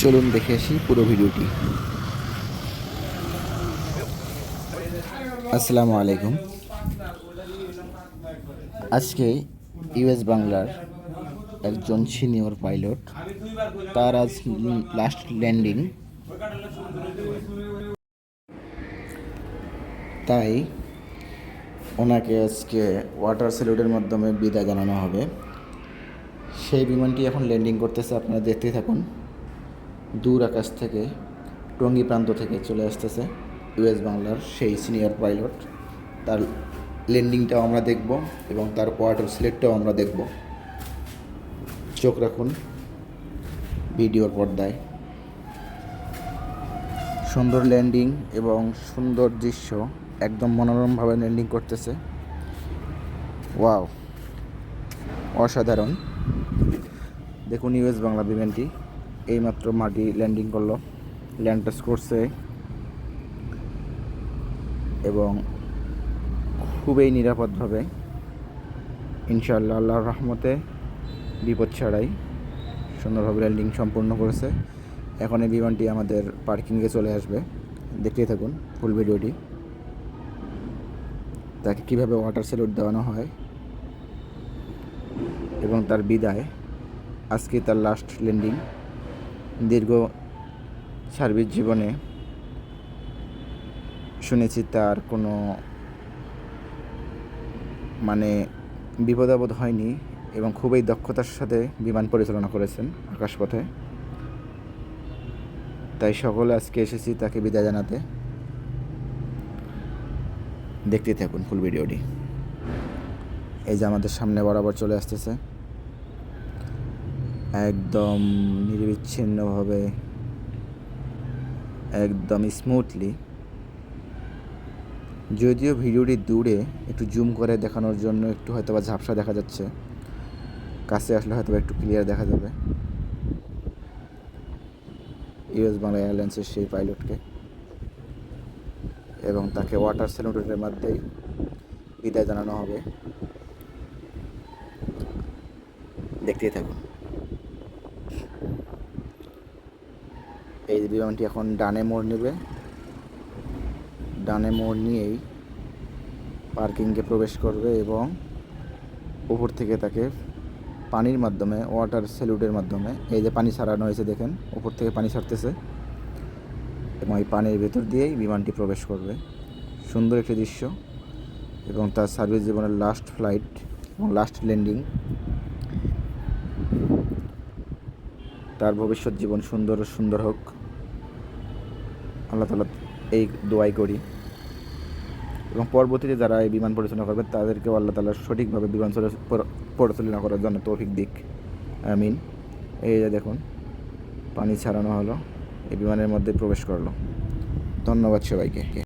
চলুন দেখে আসি পুরো ভিডিওটি। আসসালামু আলাইকুম। আজকে ইউএস বাংলার একজন সিনিয়র পাইলট, তার আজ লাস্ট ল্যান্ডিং। তাই ওনাকে আজকে ওয়াটার স্যালুটের মাধ্যমে বিদায় জানানো হবে। সেই বিমানটি এখন ল্যান্ডিং করতেছে, আপনারা দেখতেই থাকুন। দূর আকাশ থেকে টঙ্গী প্রান্ত থেকে চলে আসতেছে ইউএস বাংলার সেই সিনিয়র পাইলট। তার ল্যান্ডিংটাও আমরা দেখব এবং তার কোয়ার্টার সিলেক্টটাও আমরা দেখব। চোখ রাখুন ভিডিওর পর্দায়। সুন্দর ল্যান্ডিং এবং সুন্দর দৃশ্য, একদম মনোরমভাবে ল্যান্ডিং করতেছে। ওয়াও, অসাধারণ। দেখুন ইউএস বাংলা বিমানটি। এইমাত্র মাটি ল্যান্ডিং করল। ল্যান্ড টাচ করছে। এবং খুবই নিরাপদভাবে। ইনশাআল্লাহ, আল্লাহর রহমতে বিপদ ছাড়াই সুন্দরভাবে ল্যান্ডিং সম্পূর্ণ করেছে। এখন এই বিমানটি আমাদের পার্কিংয়ে চলে আসবে। দেখতেই থাকুন ফুল ভিডিওটি তাকে কীভাবে ওয়াটার স্যালুট দেওয়ানো হয় এবং তার বিদায়। আজকে তার লাস্ট ল্যান্ডিং দীর্ঘ সার্বিক জীবনে শুনেছি তার কোনো মানে বিপদাবোধ হয়নি এবং খুবই দক্ষতার সাথে বিমান পরিচালনা করেছেন আকাশপথে। তাই সকলে আজকে এসেছি তাকে বিদায় জানাতে। দেখতে থাকুন ফুল ভিডিওটি। এই যে আমাদের সামনে বরাবর চলে আসতেছে। একদম নিরবিচ্ছিন্নভাবে, একদম স্মুথলি যদিও ভিডিওটি দূরে, একটু জুম করে দেখানোর জন্য একটু হয়তো বা ঝাপসা দেখা যাচ্ছে। কাছে আসলে হয়তো একটু ক্লিয়ার দেখা যাবে। ইউএস বাংলা এয়ারলাইন্সের সেই পাইলটকে এবং তাকে ওয়াটার স্যালুটের মধ্যেই বিদায় জানানো হবে। দেখতেই থাকুন। এই বিমানটি এখন ডানে মোড় নেবে। ডানে মোড় নিয়েই পার্কিংয়ে প্রবেশ করবে এবং উপর থেকে তাকে পানির মাধ্যমে ওয়াটার স্যালুটের মাধ্যমে, এই যে পানি ছাড়ানো হয়েছে দেখেন, উপর থেকে পানি ছাড়তেছে এবং এই পানির ভেতর দিয়েই বিমানটি প্রবেশ করবে। সুন্দর একটি দৃশ্য এবং তার সার্ভিস জীবনের লাস্ট ফ্লাইট এবং লাস্ট ল্যান্ডিং তার ভবিষ্যৎ জীবন সুন্দর সুন্দর হোক। আল্লাহ তালা এই দোয়াই করি। এবং পরবর্তীতে যারা এই বিমান পরিচালনা করবে, তাদেরকেও আল্লাহ তালা সঠিকভাবে বিমান চলা- পরিচালনা করার জন্য তৌফিক দিক। আমিন। এই যে দেখুন, পানি ছাড়ানো হলো, এই বিমানের মধ্যে প্রবেশ করল। ধন্যবাদ সবাইকে।